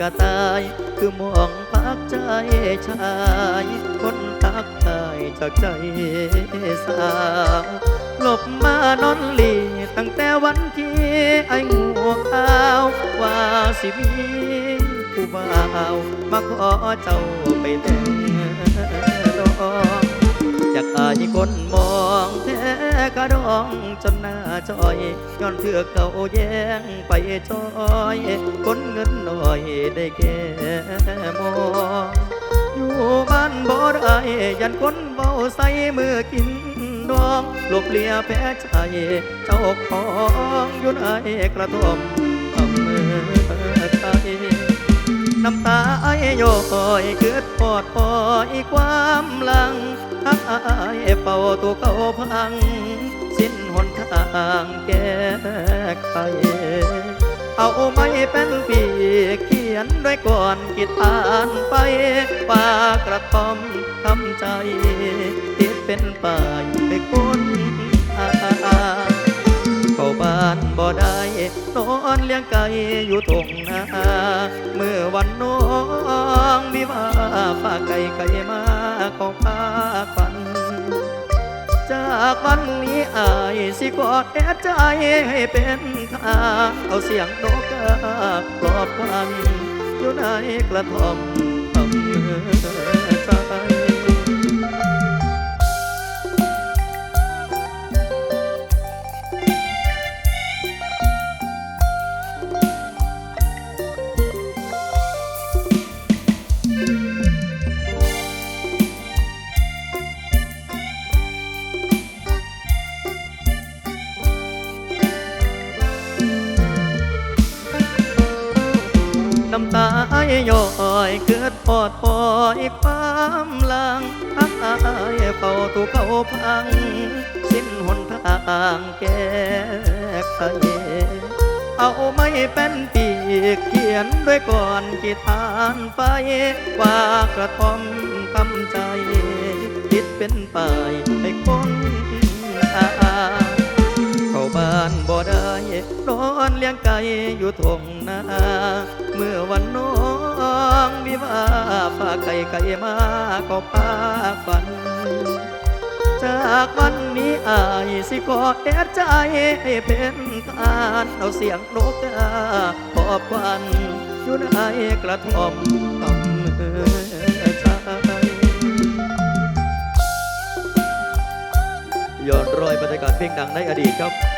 กระตาย คือมองพักใจชาย คนทักทายจากใจสาวหลบมานอนหลีตั้งแต่วันที่ไอ้งูข้าวว่าสิมีผู้บ่าวมาขอเจ้าไปแต่งดอกอยากอายคนมอง กระดองจนหน้าจอยย้อนเถือกเขาแย่งไปจอยคนเงินหน่อยได้แค่มองอยู่บ้านบ่ได้ยันคนเบาใส่มือกินดองหลบเลียแพ้ใจเจ้าของอยู่ในกระท่อมอำเภอไทยน้ำตาไอ้ยอยเกิดปอดปอยความหลัง เป่าตัวเขาพัง สิ้นหนทางแก้ไขเอาไม่เป็นปีเขียนด้วยก่อนกิดอ่านไปปากระทอมทำใจติดเป็นป่ายไปค อนเลี้ยงไก่อยู่ตรงนาเมื่อวันน้องวิวาฝากไก่ไก่มาขอพาฝัน จากวันนี้อายสิกอดแอดใจให้เป็นทางเอาเสียงนกกาปลอบควันอยู่ในกระท่อม น้ำตาอ้ย้อยเกิดปอดปอยความลังอายเป่าตัวเขาพัง สิ้นหนทางแก้ไขเอาไม่เป็นปีกเขียนด้วยก่อนกีทานไปว่ากระทอมทำใจคิดเป็นป่ายให้คนานบ่ได้นอนเลี้ยงไก่อยู่ทงนาเมื่อวันน้องวิวาฝากไก่ไก่มาก็พาฝัน จากวันนี้อายสิขอแอดใจให้เป็นทานเอาเสียงนกกาขอบควันอยู่ในกระท่อมอำเภอใจย้อนรอยบรรยากาศเพลงดังในอดีตครับ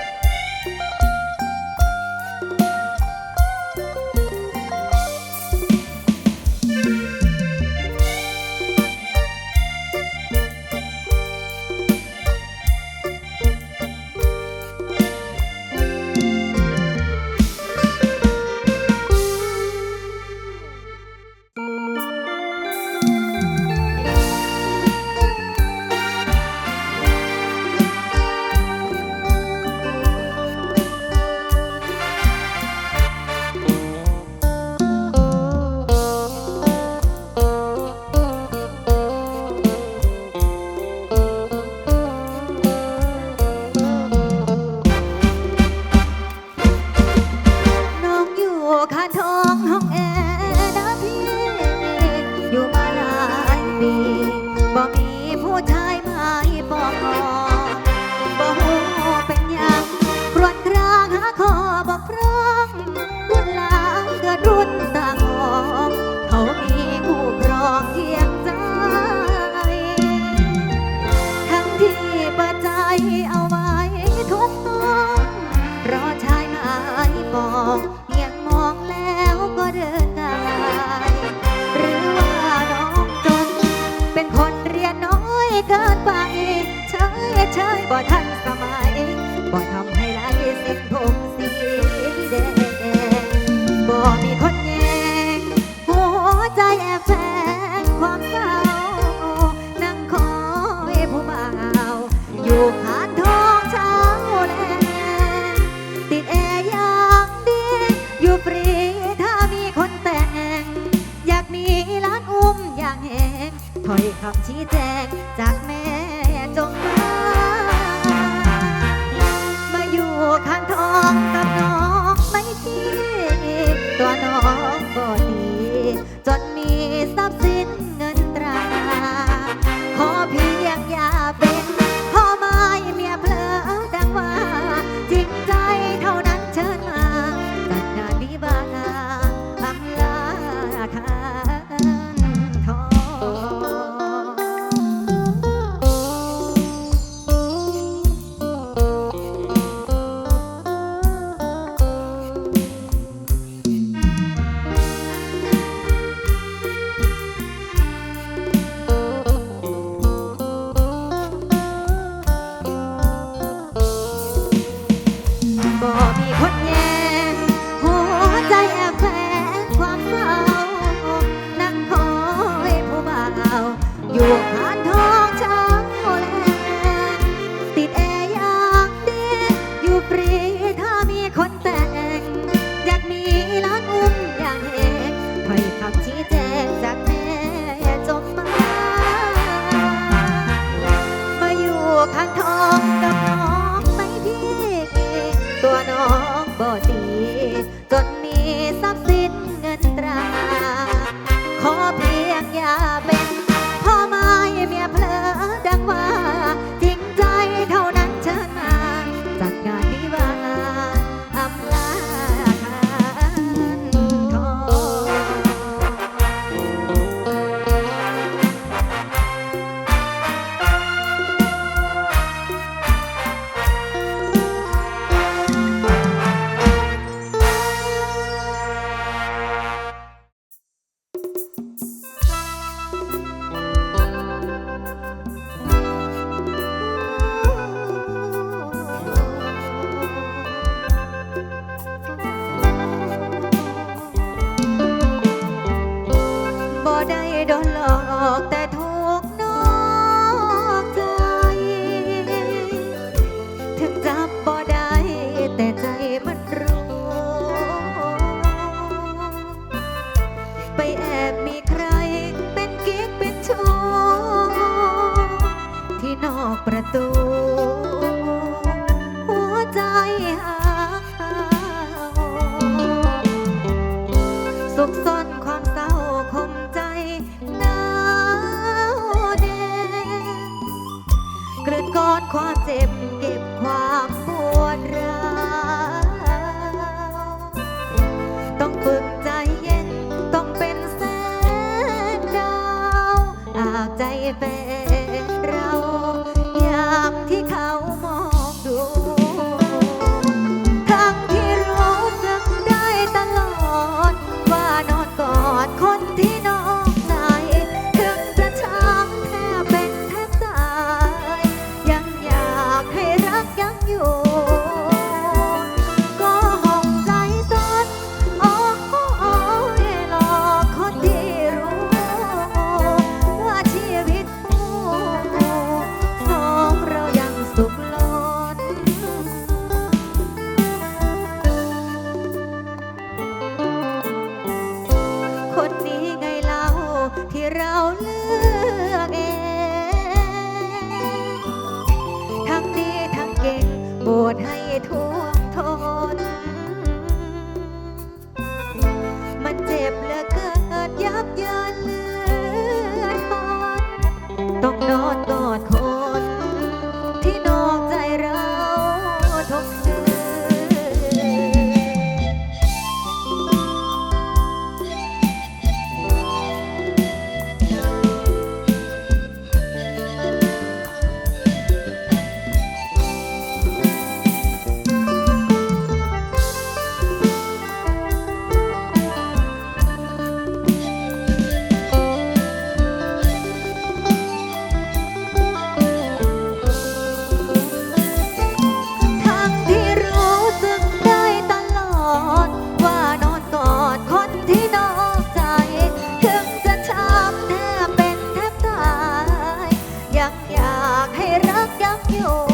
บ่ดี โดนหลอกแต่ นอดกอดคอ O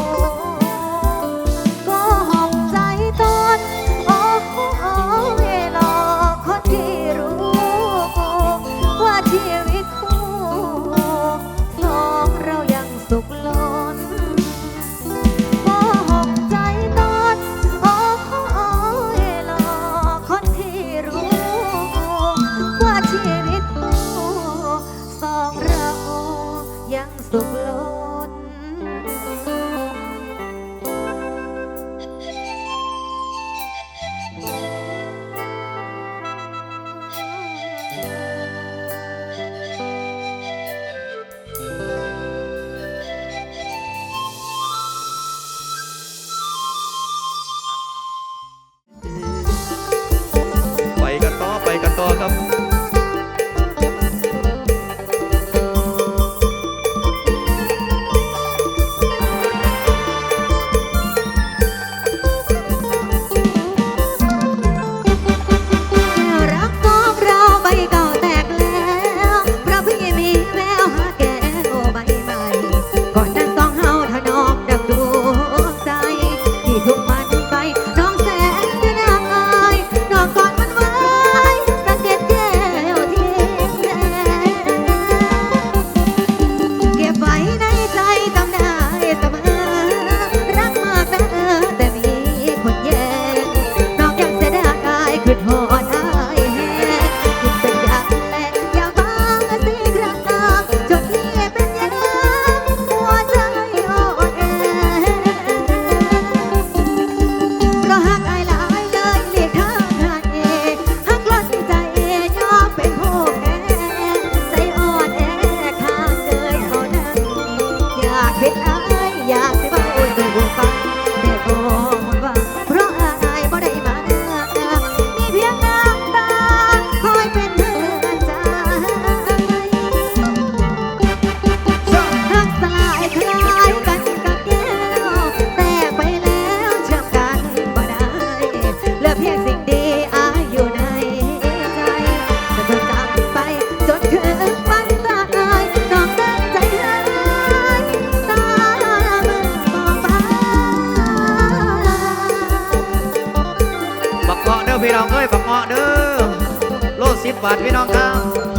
กับเงาะเด้อโลสิบบาทพี่น้องครับ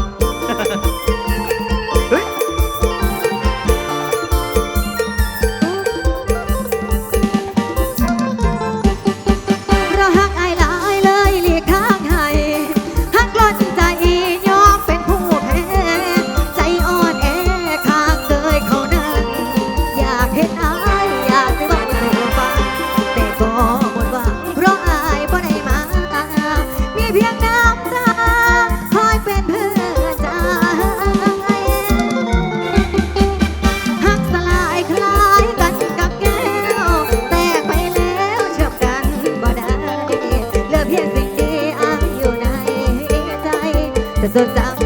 Te soltamos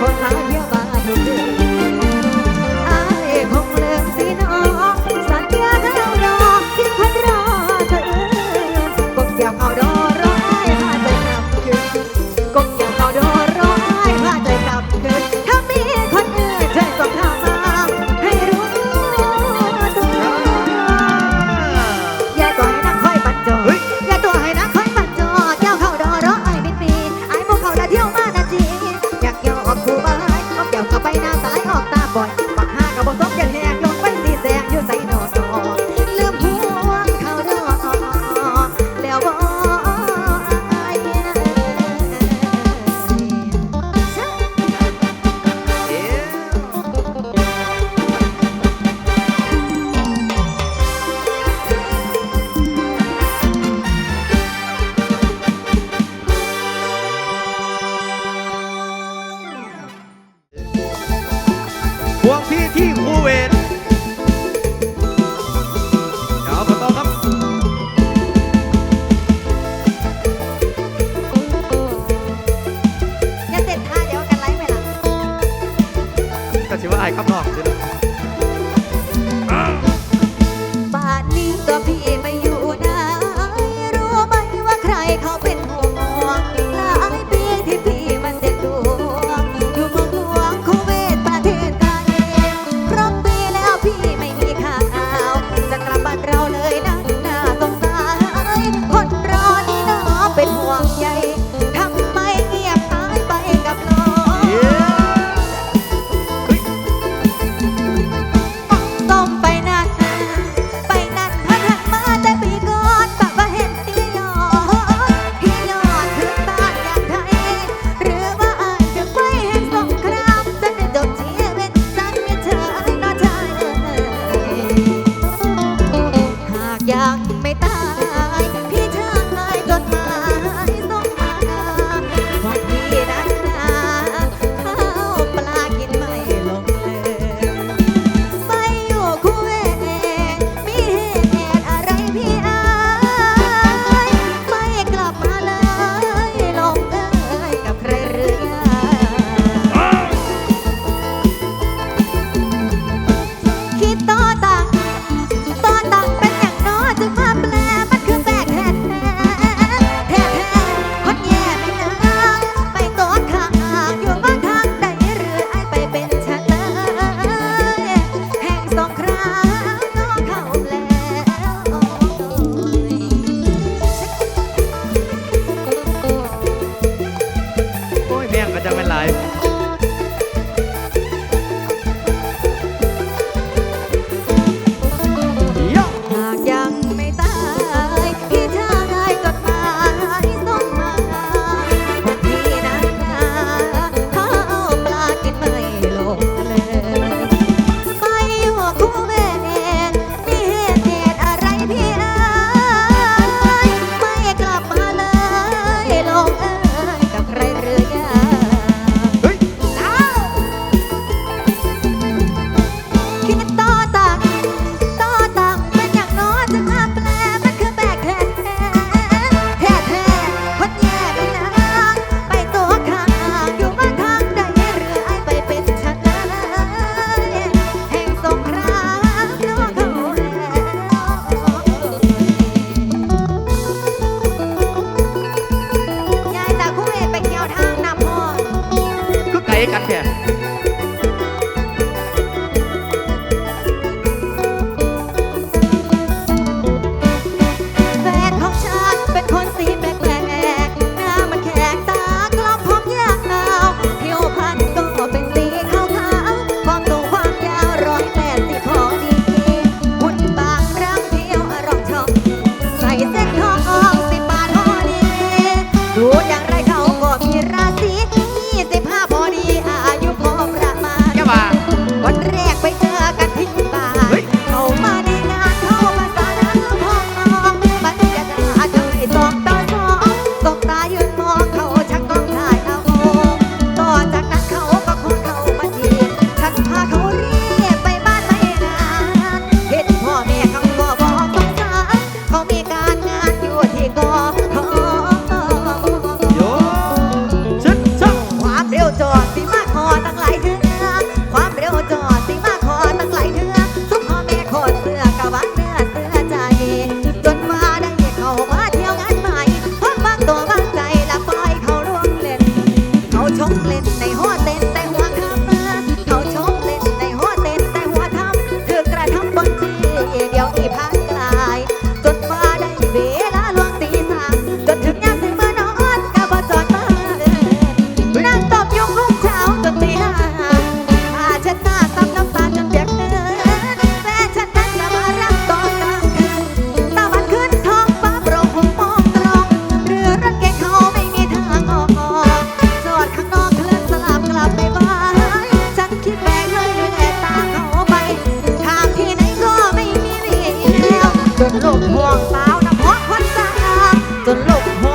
Por nada. the local.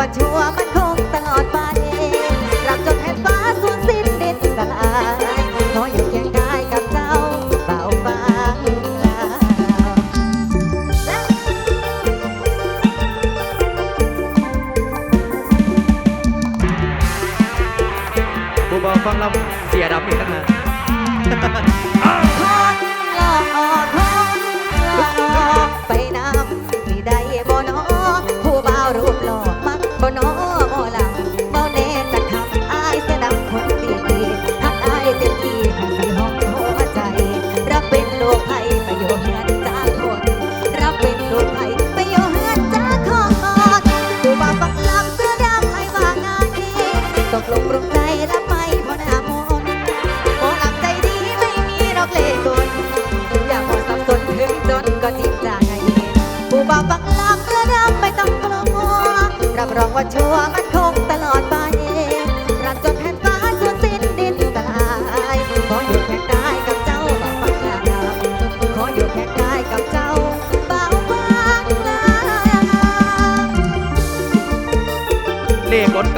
ว่าชัวมัน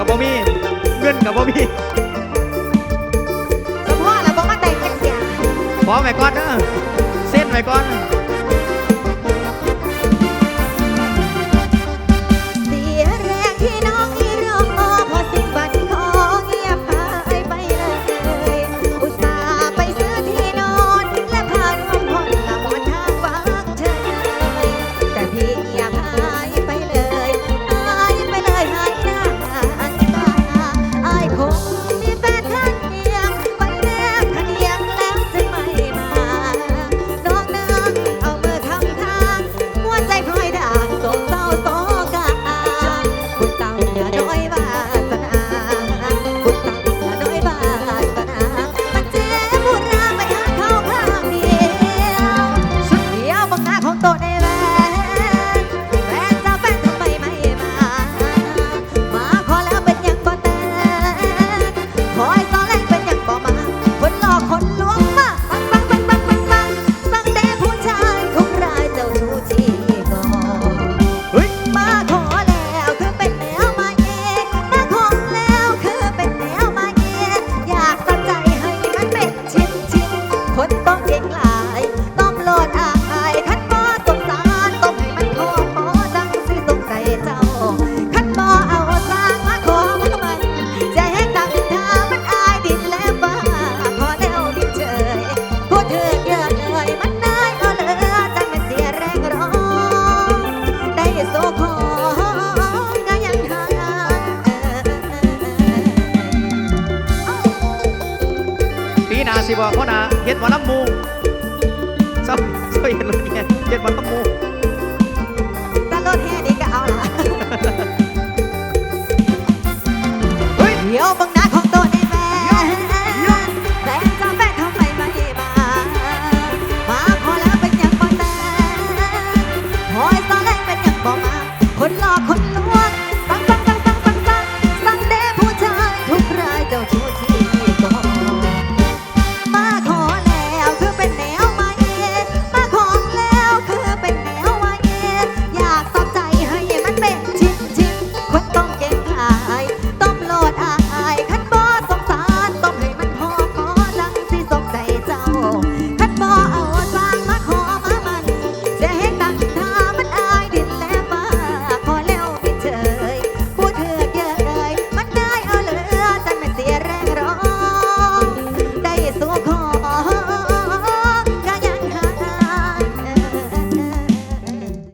กับบ่มีเงินกับบ่มีสมพ่อแล้วบ่มาได้จักเสียขอไว้ก่อนเด้อเส้นไว้ก่อน